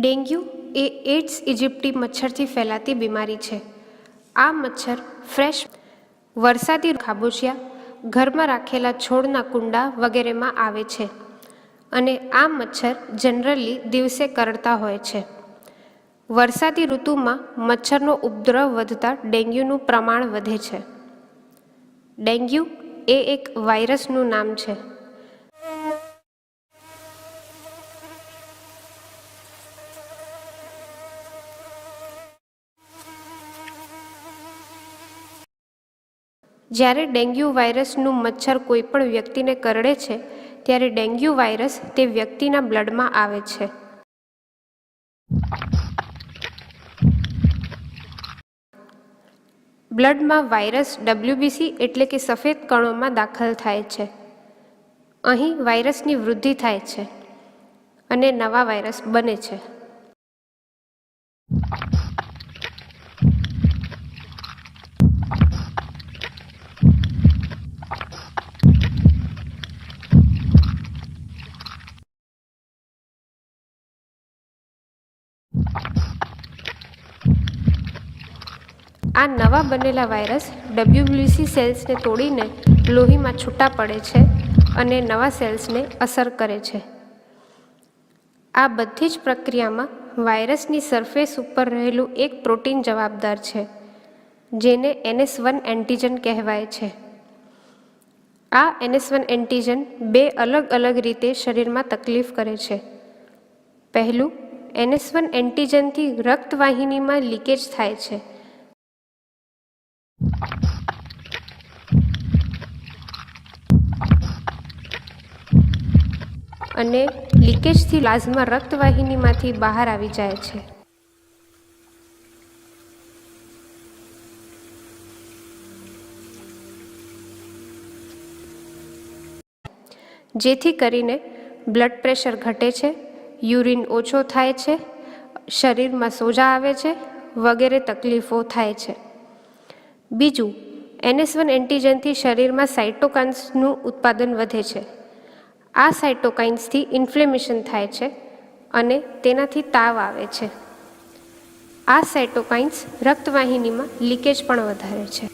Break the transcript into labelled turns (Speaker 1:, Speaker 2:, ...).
Speaker 1: Dengue એ ads ઇજિપ્ટી મચ્છરથી ફેલાતી બીમારી છે. આ મચ્છર ફ્રેશ, વરસાદી ખાબોચિયા, ઘરમાં રાખેલા છોડના કુંડા વગેરેમાં આવે છે અને આ મચ્છર જનરલી દિવસે કરડતા હોય છે. વરસાદી ઋતુમાં મચ્છરનો ઉપદ્રવ વધતા ડેન્ગ્યુનું પ્રમાણ વધે છે. ડેન્ગ્યુ એ એક વાયરસનું નામ છે. જ્યારે ડેન્ગ્યુ વાયરસનું મચ્છર કોઈપણ વ્યક્તિને કરડે છે, ત્યારે ડેન્ગ્યુ વાયરસ તે વ્યક્તિના બ્લડમાં આવે છે. બ્લડમાં વાયરસ ડબ્લ્યુબીસી એટલે કે સફેદ કણોમાં દાખલ થાય છે. અહીં વાયરસની વૃદ્ધિ થાય છે અને નવા વાયરસ બને છે. આ નવા બનેલા વાયરસ ડબ્લ્યુબીસી સેલ્સને તોડીને લોહીમાં છૂટા પડે છે અને નવા સેલ્સને અસર કરે છે. આ બધી જ પ્રક્રિયામાં વાયરસની સરફેસ ઉપર રહેલું એક પ્રોટીન જવાબદાર છે, જેને એનએસ વન એન્ટીજન કહેવાય છે. આ એનએસ વન એન્ટીજન બે અલગ અલગ રીતે શરીરમાં તકલીફ કરે છે. પહેલું, એનએસ વન એન્ટીજનથી રક્તવાહિનીમાં લીકેજ થાય છે. અને લીકેજથી પ્લાઝમા રક્તવાહિનીમાંથી બહાર આવી જાય છે. જેથી કરીને બ્લડ પ્રેશર ઘટે છે, યુરિન ઓછો થાય છે, શરીરમાં સોજા આવે છે, વગેરે તકલીફો થાય છે. બીજું એનએસ વન એન્ટીજનથી શરીરમાં સાઇટોકાન્સનું ઉત્પાદન વધે છે. આ સાઇટોકાઇન્સથી ઇન્ફ્લેમેશન થાય છે અને તેનાથી તાવ આવે છે. આ સાઇટોકાઇન્સ રક્તવાહિનીમાં લીકેજ પણ વધારે છે.